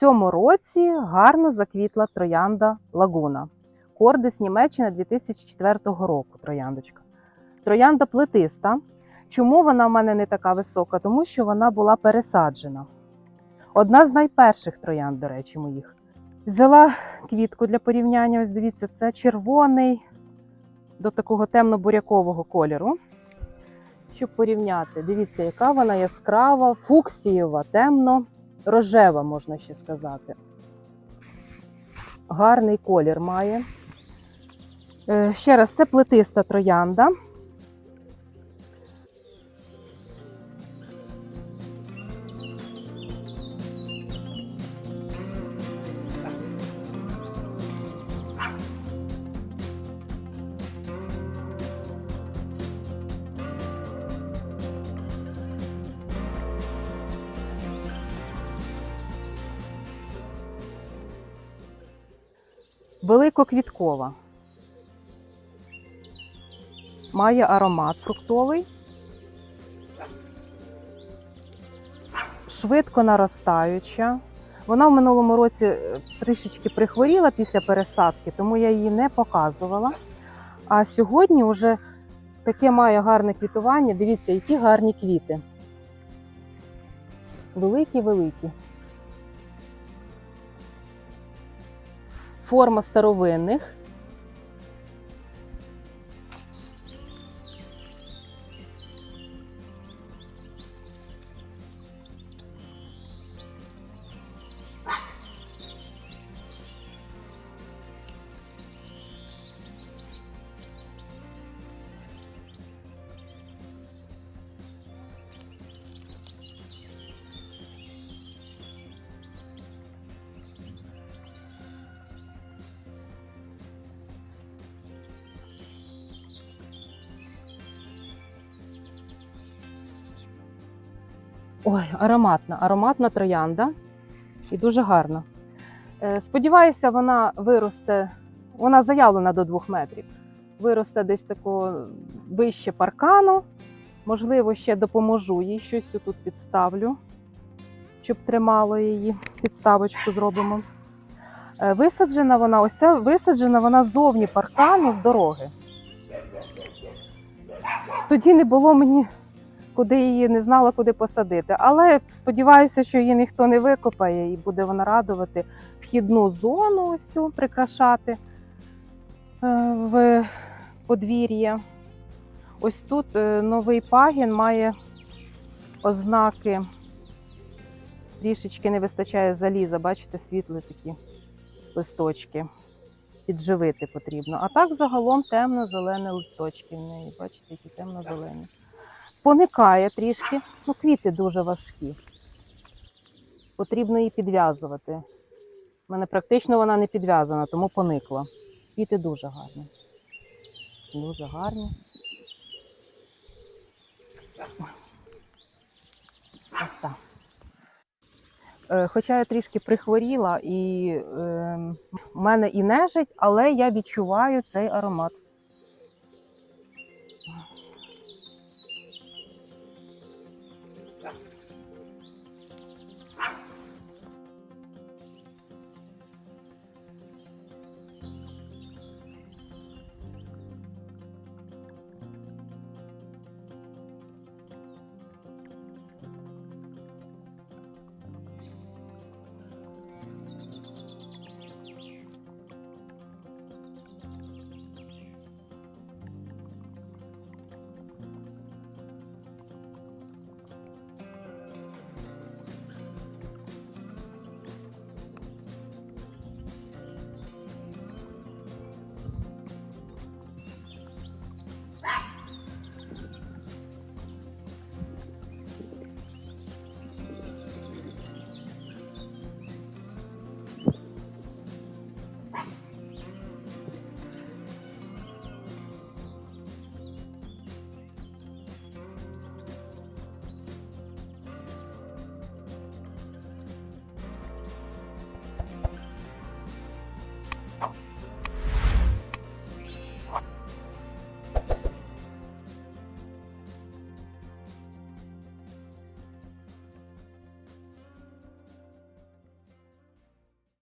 цьому році гарно заквітла троянда Лагуна. Кордис Німеччина 2004 року. Трояндочка. Троянда плетиста. Чому вона в мене не така висока? Тому що вона була пересаджена. Одна з найперших троянд, до речі, моїх. Взяла квітку для порівняння. Ось дивіться, це червоний до такого темно-бурякового кольору. Щоб порівняти, дивіться, яка вона яскрава, фуксієва, темно-рожева, можна ще сказати. Гарний колір має. Е, Ще раз, це плетиста троянда. Великоквіткова. Має аромат фруктовий. Швидко наростаюча. Вона в минулому році е, трішечки прихворіла після пересадки, тому я її не показувала. А сьогодні вже таке має гарне квітування. Дивіться, які гарні квіти. Великі-великі. Форма старовинних. Ой, ароматна, ароматна троянда і дуже гарна. Е, Сподіваюся, вона виросте, вона заявлена до двох метрів. Виросте десь тако вище паркану. Можливо, ще допоможу їй щось тут підставлю, щоб тримало її. Підставочку зробимо. Е, Висаджена вона, ось ця висаджена вона зовні паркану з дороги. Тоді не було мені куди її не знала, куди посадити. Але сподіваюся, що її ніхто не викопає і буде вона радувати вхідну зону, ось цю прикрашати е, в подвір'я. Ось тут е, новий пагін має ознаки. Трішечки не вистачає заліза, бачите, світлі такі листочки. Підживити потрібно. А так загалом темно-зелені листочки в неї. Бачите, які темно-зелені поникає трішки. Ну, квіти дуже важкі. Потрібно її підв'язувати. У мене практично вона не підв'язана, тому поникла. Квіти дуже гарні. Дуже гарні. Ось так. Е, Хоча я трішки прихворіла і е, в мене і нежить, але я відчуваю цей аромат.